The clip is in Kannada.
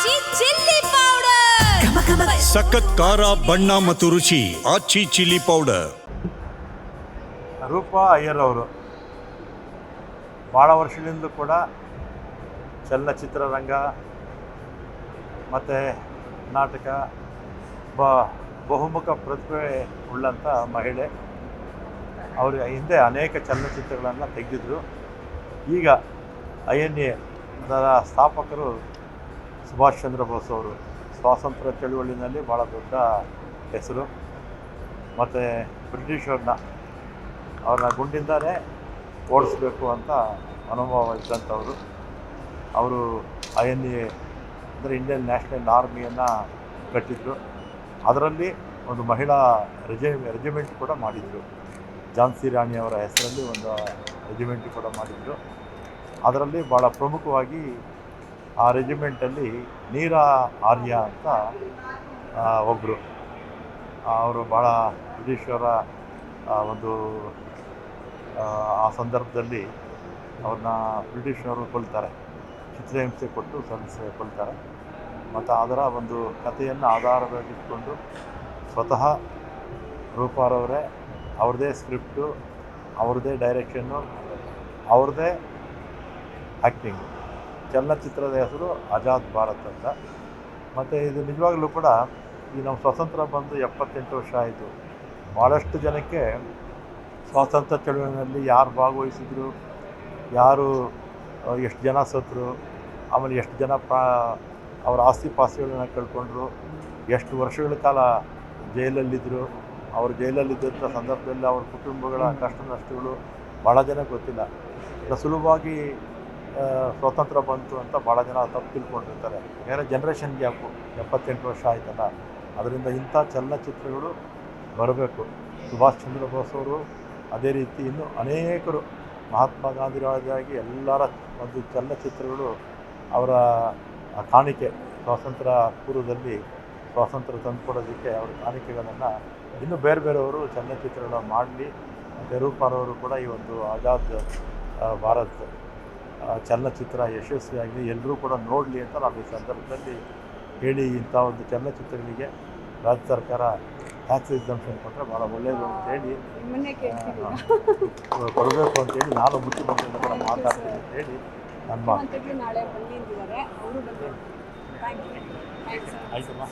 ಆಚಿ ಚಿಲ್ಲಿ ಪೌಡರ್ ಸಖತ್ ಖಾರ ಬಣ್ಣ ಮತ್ತು ರುಚಿ ಆಚಿ ಚಿಲ್ಲಿ ಪೌಡರ್ ರೂಪಾ ಅಯ್ಯರ್ ಅವರು ಭಾಳ ವರ್ಷದಿಂದ ಕೂಡ ಚಲನಚಿತ್ರರಂಗ ಮತ್ತು ನಾಟಕ ಬ ಬಹುಮುಖ ಪ್ರತಿಭೆ ಉಳ್ಳಂಥ ಮಹಿಳೆ. ಅವರು ಹಿಂದೆ ಅನೇಕ ಚಲನಚಿತ್ರಗಳನ್ನು ತೆಗೆದಿದ್ರು. ಈಗ ಐ ಎನ್ ಎ ಅದರ ಸ್ಥಾಪಕರು ಸುಭಾಷ್ ಚಂದ್ರ ಬೋಸ್ ಅವರು ಸ್ವಾತಂತ್ರ್ಯ ಚಳುವಳಿನಲ್ಲಿ ಭಾಳ ದೊಡ್ಡ ಹೆಸರು. ಮತ್ತು ಬ್ರಿಟಿಷರನ್ನ ಅವ್ರನ್ನ ಗುಂಡಿಂದಾನೇ ಓಡಿಸ್ಬೇಕು ಅಂತ ಅನುಭವ ಇದ್ದಂಥವ್ರು. ಅವರು ಐ ಎನ್ ಎ ಅಂದರೆ ಇಂಡಿಯನ್ ನ್ಯಾಷನಲ್ ಆರ್ಮಿಯನ್ನು ಕಟ್ಟಿದ್ರು. ಅದರಲ್ಲಿ ಒಂದು ಮಹಿಳಾ ರೆಜಿ, ರೆಜಿಮೆಂಟ್ ಕೂಡ ಮಾಡಿದರು. ಝಾನ್ಸಿ ರಾಣಿ ಅವರ ಹೆಸರಲ್ಲಿ ಒಂದು ರೆಜಿಮೆಂಟ್ ಕೂಡ ಮಾಡಿದರು. ಅದರಲ್ಲಿ ಭಾಳ ಪ್ರಮುಖವಾಗಿ ಆ ರೆಜಿಮೆಂಟಲ್ಲಿ ನೀರಾ ಆರ್ಯ ಅಂತ ಒಬ್ಬರು ಅವರು ಭಾಳ ಬ್ರಿಟಿಷರ ಒಂದು ಆ, ಸಂದರ್ಭದಲ್ಲಿ ಅವ್ರನ್ನ ಬ್ರಿಟಿಷರು ಕೊಲ್ತಾರೆ. ಚಿತ್ರಹಿಂಸೆ ಕೊಟ್ಟು ಸಲ್ಲಿಸಿ ಕೊಲ್ತಾರೆ. ಮತ್ತು ಅದರ ಒಂದು ಕಥೆಯನ್ನು ಆಧಾರವಾಗಿಟ್ಕೊಂಡು ಸ್ವತಃ ರೂಪಾರವರೇ ಅವ್ರದ್ದೇ ಸ್ಕ್ರಿಪ್ಟು ಅವ್ರದ್ದೇ ಡೈರೆಕ್ಷನ್ನು ಅವ್ರದ್ದೇ ಆ್ಯಕ್ಟಿಂಗ್. ಚಲನಚಿತ್ರದ ಹೆಸರು ಆಜಾದ್ ಭಾರತ್ ಅಂತ. ಮತ್ತು ಇದು ನಿಜವಾಗಲೂ ಕೂಡ ಈ ನಮ್ಮ ಸ್ವಾತಂತ್ರ್ಯ ಬಂದು ಎಪ್ಪತ್ತೆಂಟು ವರ್ಷ ಆಯಿತು. ಭಾಳಷ್ಟು ಜನಕ್ಕೆ ಸ್ವಾತಂತ್ರ್ಯ ಚಳುವಳಿಯಲ್ಲಿ ಯಾರು ಭಾಗವಹಿಸಿದ್ರು, ಯಾರು ಎಷ್ಟು ಜನ ಸತ್ತರು, ಆಮೇಲೆ ಎಷ್ಟು ಜನ ಪ್ರಾ, ಅವರ ಆಸ್ತಿ ಪಾಸ್ತಿಗಳನ್ನ ಕಳ್ಕೊಂಡ್ರು, ಎಷ್ಟು ವರ್ಷಗಳ ಕಾಲ ಜೈಲಲ್ಲಿದ್ದರು ಅವರು ಜೈಲಲ್ಲಿದ್ದಂಥ ಸಂದರ್ಭದಲ್ಲಿ ಅವ್ರ ಕುಟುಂಬಗಳ ಕಷ್ಟ ನಷ್ಟಗಳು ಭಾಳ ಜನ ಗೊತ್ತಿಲ್ಲ. ಸುಲಭವಾಗಿ ಸ್ವಾತಂತ್ರ್ಯ ಬಂತು ಅಂತ ಭಾಳ ಜನ ತಪ್ಪು ತಿಳ್ಕೊಂಡಿರ್ತಾರೆ. ಬೇರೆ ಜನ್ರೇಷನ್ ಗ್ಯಾಪು ಎಪ್ಪತ್ತೆಂಟು ವರ್ಷ ಆಯ್ತಲ್ಲ, ಅದರಿಂದ ಇಂಥ ಚಲನಚಿತ್ರಗಳು ಬರಬೇಕು. ಸುಭಾಷ್ ಚಂದ್ರ ಬೋಸ್ ಅವರು ಅದೇ ರೀತಿ ಇನ್ನೂ ಅನೇಕರು ಮಹಾತ್ಮ ಗಾಂಧಿರಾಜಾಗಿ ಎಲ್ಲರ ಒಂದು ಚಲನಚಿತ್ರಗಳು ಅವರ ಕಾಣಿಕೆ, ಸ್ವಾತಂತ್ರ್ಯ ಪೂರ್ವದಲ್ಲಿ ಸ್ವಾತಂತ್ರ್ಯ ತಂದುಕೊಡೋದಕ್ಕೆ ಅವರ ಕಾಣಿಕೆಗಳನ್ನು ಇನ್ನೂ ಬೇರೆ ಬೇರೆಯವರು ಚಲನಚಿತ್ರಗಳನ್ನು ಮಾಡಲಿ ಮತ್ತು ಕೂಡ ಈ ಒಂದು ಆಜಾದ್ ಭಾರತ್ ಚಲನಚಿತ್ರ ಯಶಸ್ವಿಯಾಗಿದೆ. ಎಲ್ಲರೂ ಕೂಡ ನೋಡಲಿ ಅಂತ ನಾವು ಈ ಸಂದರ್ಭದಲ್ಲಿ ಹೇಳಿ ಇಂಥ ಒಂದು ಚಲನಚಿತ್ರಗಳಿಗೆ ರಾಜ್ಯ ಸರ್ಕಾರ ಟ್ಯಾಕ್ಸ್ ಎಕ್ಸಂಪ್ಷನ್ ಕೊಟ್ಟರೆ ಭಾಳ ಒಳ್ಳೆಯದು ಅಂತೇಳಿ ಹೇಳಿ ಕೊಡಬೇಕು ಅಂತೇಳಿ ನಾನು ಮುಖ್ಯಮಂತ್ರಿಗಳ ಕೂಡ ಮಾತಾಡ್ತೀನಿ ಅಂತೇಳಿ ನಮ್ಮ ಆಯ್ತಮ್ಮ